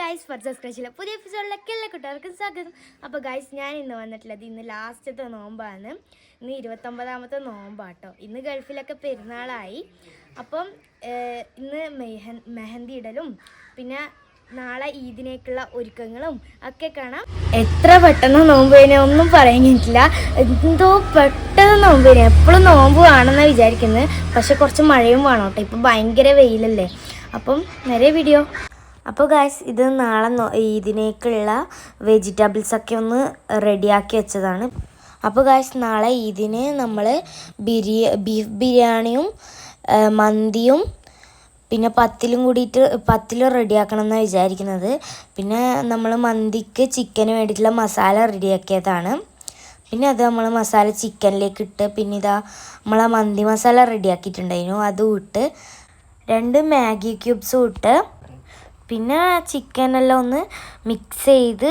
Guys ഫർസസ് ക്രഷിലെ പുതിയ എപ്പിസോഡിലേക്ക് എല്ലാ കുട്ടികൾക്കും സ്വാഗതം. അപ്പോൾ ഗൈസ് ഞാൻ ഇന്ന് വന്നിട്ടുള്ളത് ഇന്ന് ലാസ്റ്റത്തെ നോമ്പാണ്. ഇന്ന് ഇരുപത്തൊമ്പതാമത്തെ നോമ്പാട്ടോ. ഇന്ന് ഗൾഫിലൊക്കെ പെരുന്നാളായി. അപ്പം ഇന്ന് മെഹൻ മെഹന്തി ഇടലും പിന്നെ നാളെ ഈദിനേക്കുള്ള ഒരുക്കങ്ങളും ഒക്കെ കാണാം. എത്ര പെട്ടെന്ന് നോമ്പ് കഴിഞ്ഞാൽ ഒന്നും പറയാൻ പറ്റില്ല എന്തോ പെട്ടെന്ന് നോമ്പ് കഴിഞ്ഞാൽ എപ്പോഴും നോമ്പ് വേണമെന്നാണ് വിചാരിക്കുന്നത് പക്ഷെ കുറച്ച് മഴയും വേണം കേട്ടോ. ഇപ്പം ഭയങ്കര വെയിലല്ലേ. അപ്പം നേരെ വീഡിയോ അപ്പോൾ ഗായ്സ് ഇത് നാളെ ഇതിനേക്കുള്ള ഈദിനേക്കുള്ള വെജിറ്റബിൾസ് ഒക്കെ ഒന്ന് റെഡിയാക്കി വെച്ചതാണ്. അപ്പോൾ ഗായ്സ് നാളെ ഈദിന് നമ്മൾ ബിരിയ ബീഫ് ബിരിയാണിയും മന്തിയും പിന്നെ പത്തിലും കൂടിയിട്ട് പത്തിലും റെഡിയാക്കണം എന്നാണ് വിചാരിക്കുന്നത്. പിന്നെ നമ്മൾ മന്തിക്ക് ചിക്കന് വേണ്ടിയിട്ടുള്ള മസാല റെഡിയാക്കിയതാണ് പിന്നെ അത് നമ്മൾ മസാല ചിക്കനിലേക്ക് ഇട്ട് പിന്നെ ഇതാ നമ്മളെ മന്തി മസാല റെഡിയാക്കിയിട്ടുണ്ടായിരുന്നു അതും ഇട്ട് രണ്ട് മാഗി ക്യൂബ്സും ഇട്ട് പിന്നെ ചിക്കനെല്ലാം ഒന്ന് മിക്സ് ചെയ്ത്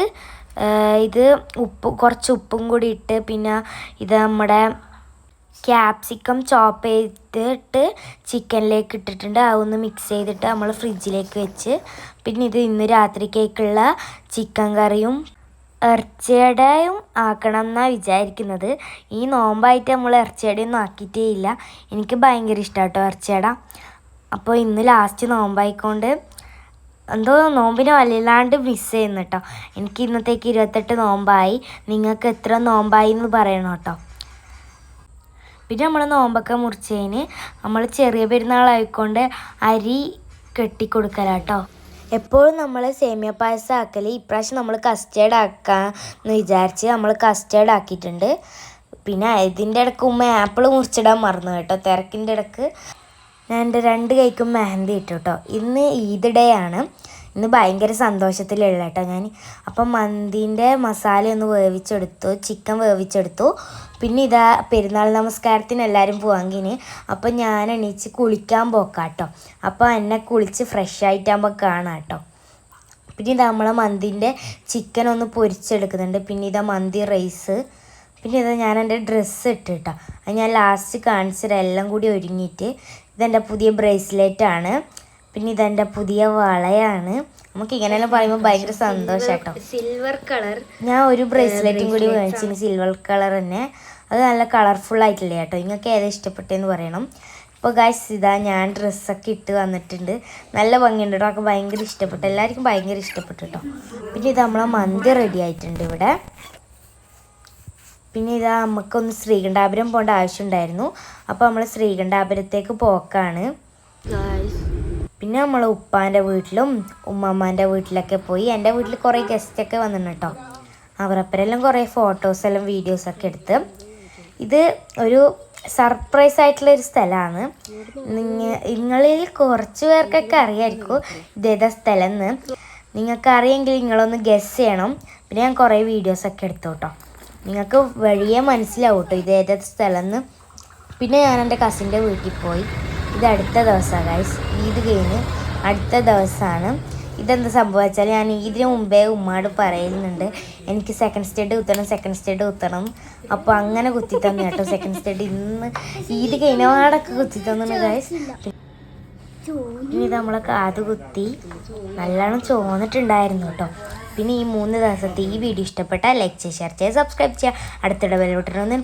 ഇത് ഉപ്പ് കുറച്ച് ഉപ്പും കൂടി ഇട്ട് പിന്നെ ഇത് നമ്മുടെ ക്യാപ്സിക്കം ചോപ്പ് ചെയ്തിട്ട് ചിക്കനിലേക്ക് ഇട്ടിട്ടുണ്ട്. അതൊന്ന് മിക്സ് ചെയ്തിട്ട് നമ്മൾ ഫ്രിഡ്ജിലേക്ക് വെച്ച്. പിന്നെ ഇത് ഇന്ന് രാത്രിക്കേക്കുള്ള ചിക്കൻ കറിയും ഇറച്ചിയുടെയും ആക്കണം എന്നാണ് വിചാരിക്കുന്നത്. ഈ നോമ്പായിട്ട് നമ്മൾ ഇറച്ചിയടയൊന്നും ആക്കിയിട്ടേ ഇല്ല. എനിക്ക് ഭയങ്കര ഇഷ്ടമാണ് കേട്ടോ ഇറച്ചിയുടെ. അപ്പോൾ ഇന്ന് ലാസ്റ്റ് നോമ്പായിക്കൊണ്ട് എന്തോ നോമ്പിനെ വല്ലാണ്ട് മിസ് ചെയ്യുന്നു കേട്ടോ എനിക്ക് ഇന്നത്തേക്ക് ഇരുപത്തെട്ട് നോമ്പായി. നിങ്ങൾക്ക് എത്ര നോമ്പായി എന്ന് പറയണം കേട്ടോ പിന്നെ നമ്മൾ നോമ്പൊക്കെ മുറിച്ചതിന് നമ്മൾ ചെറിയ പെരുന്നാളായിക്കൊണ്ട് അരി കെട്ടിക്കൊടുക്കലാട്ടോ എപ്പോഴും നമ്മൾ സേമിയ പായസം ആക്കൽ ഇപ്രാവശ്യം നമ്മൾ കസ്റ്റേർഡ് ആക്കാമെന്ന് വിചാരിച്ച് നമ്മൾ കസ്റ്റേർഡ് ആക്കിയിട്ടുണ്ട്. പിന്നെ ഇതിന്റെ ഇടയ്ക്ക് ഉമ്മ ആപ്പിൾ മുറിച്ചിടാൻ മറന്നു കേട്ടോ. തിരക്കിന്റെ ഇടയ്ക്ക്. ഞാൻ എന്റെ രണ്ട് കൈക്കും മെഹന്തി ഇട്ടു കേട്ടോ ഇന്ന് ഈദ് ഡേ ആണ്. ഇന്ന് ഭയങ്കര സന്തോഷത്തിലുള്ള കേട്ടോ ഞാൻ. അപ്പം മന്തിന്റെ മസാല ഒന്ന് വേവിച്ചെടുത്തു ചിക്കൻ വേവിച്ചെടുത്തു. പിന്നെ ഇതാ പെരുന്നാൾ നമസ്കാരത്തിന് എല്ലാവരും പോവാങ്കിന്. അപ്പം ഞാൻ എണീച്ച് കുളിക്കാൻ പോക്കാം കേട്ടോ അപ്പോൾ എന്നെ കുളിച്ച് ഫ്രഷ് ആയിട്ടാകുമ്പോൾ കാണാം കേട്ടോ പിന്നെ ഇതാ നമ്മളെ മന്തിന്റെ ചിക്കൻ ഒന്ന് പൊരിച്ചെടുക്കുന്നുണ്ട്. പിന്നെ ഇതാ മന്തി റൈസ് പിന്നെ ഇത് ഞാൻ എന്റെ ഡ്രസ്സ് ഇട്ടിട്ടോ. അത് ഞാൻ ലാസ്റ്റ് കാണിച്ചത് എല്ലാം കൂടി ഒരുങ്ങിയിട്ട് ഇതെന്റെ പുതിയ ബ്രേസ്ലെറ്റ് ആണ്. പിന്നെ ഇതെന്റെ പുതിയ വളയാണ്. നമുക്ക് ഇങ്ങനെയെല്ലാം പറയുമ്പോൾ ഭയങ്കര സന്തോഷം കേട്ടോ സിൽവർ കളർ ഞാൻ ഒരു ബ്രേസ്ലെറ്റും കൂടി മേടിച്ചിന് സിൽവർ കളർ തന്നെ. അത് നല്ല കളർഫുൾ ആയിട്ടില്ലേ കേട്ടോ. നിങ്ങൾക്ക് ഏതാ ഇഷ്ടപ്പെട്ടതെന്ന് പറയണം. ഇപ്പോൾ ഗായ്സ് ഇതാ ഞാൻ ഡ്രസ്സൊക്കെ ഇട്ട് വന്നിട്ടുണ്ട്. നല്ല ഭംഗിയുണ്ട് കേട്ടോ. ഒക്കെ ഭയങ്കര ഇഷ്ടപ്പെട്ടു. എല്ലാവർക്കും ഭയങ്കര ഇഷ്ടപ്പെട്ടു കേട്ടോ. പിന്നെ ഇത് നമ്മളെ മന്തി റെഡി ആയിട്ടുണ്ട് ഇവിടെ. പിന്നെ ഇതാ നമുക്കൊന്ന് ശ്രീകണ്ഠാപുരം പോകേണ്ട ആവശ്യമുണ്ടായിരുന്നു. അപ്പോൾ നമ്മൾ ശ്രീകണ്ഠാപുരത്തേക്ക് പോക്കാണ്. പിന്നെ നമ്മൾ ഉപ്പാന്റെ വീട്ടിലും ഉമ്മമ്മാന്റെ വീട്ടിലൊക്കെ പോയി. എന്റെ വീട്ടിൽ കുറേ ഗസ്റ്റൊക്കെ വന്നിട്ടുണ്ട് കേട്ടോ. അവരപ്പരെല്ലാം കുറേ ഫോട്ടോസ് ഫോട്ടോസെല്ലാം വീഡിയോസൊക്കെ എടുത്ത്. ഇത് ഒരു സർപ്രൈസ് ആയിട്ടുള്ള ഒരു സ്ഥലമാണ്. നിങ്ങ നിങ്ങളിൽ കുറച്ച് പേർക്കൊക്കെ അറിയായിരിക്കും ഇതേതാ സ്ഥലം എന്ന്. നിങ്ങൾക്ക് അറിയെങ്കിൽ നിങ്ങളൊന്ന് ഗസ് ചെയ്യണം. പിന്നെ ഞാൻ കുറേ വീഡിയോസൊക്കെ എടുത്തു കേട്ടോ. നിങ്ങൾക്ക് വഴിയെ മനസ്സിലാവും കേട്ടോ ഇതേതാ സ്ഥലം എന്ന് പിന്നെ ഞാൻ എന്റെ കസിന്റെ വീട്ടിൽ പോയി. ഇത് അടുത്ത ദിവസമാണ് ഗൈസ് ഈദ് കഴിഞ്ഞ് അടുത്ത ദിവസമാണ്. ഇതെന്താ സംഭവം വെച്ചാൽ ഞാൻ ഇതിന് മുമ്പേ ഉമ്മാട് പറയുന്നുണ്ട്. എനിക്ക് സെക്കൻഡ് സ്റ്റേഡ് കുത്തണം സെക്കൻഡ് സ്റ്റേഡ് കുത്തണം. അപ്പോൾ അങ്ങനെ കുത്തി തന്നെ കേട്ടോ. സെക്കൻഡ് സ്റ്റേഡ് ഇന്ന് ഈദ് കഴിഞ്ഞപാടൊക്കെ കുത്തി തന്നു ഗൈസ് ഇനി ഇത് നമ്മളെ കാത് കുത്തി നല്ലോണം ചോന്നിട്ടുണ്ടായിരുന്നു കേട്ടോ. പിന്നെ ഈ മൂന്ന് ദിവസത്തെ ഈ വീഡിയോ ഇഷ്ടപ്പെട്ടാൽ ലൈക്ക് ചെയ്യുക ഷെയർ ചെയ്യുക സബ്സ്ക്രൈബ് ചെയ്യുക. അടുത്തിടെ ബെൽ ബട്ടൺ ഒന്ന്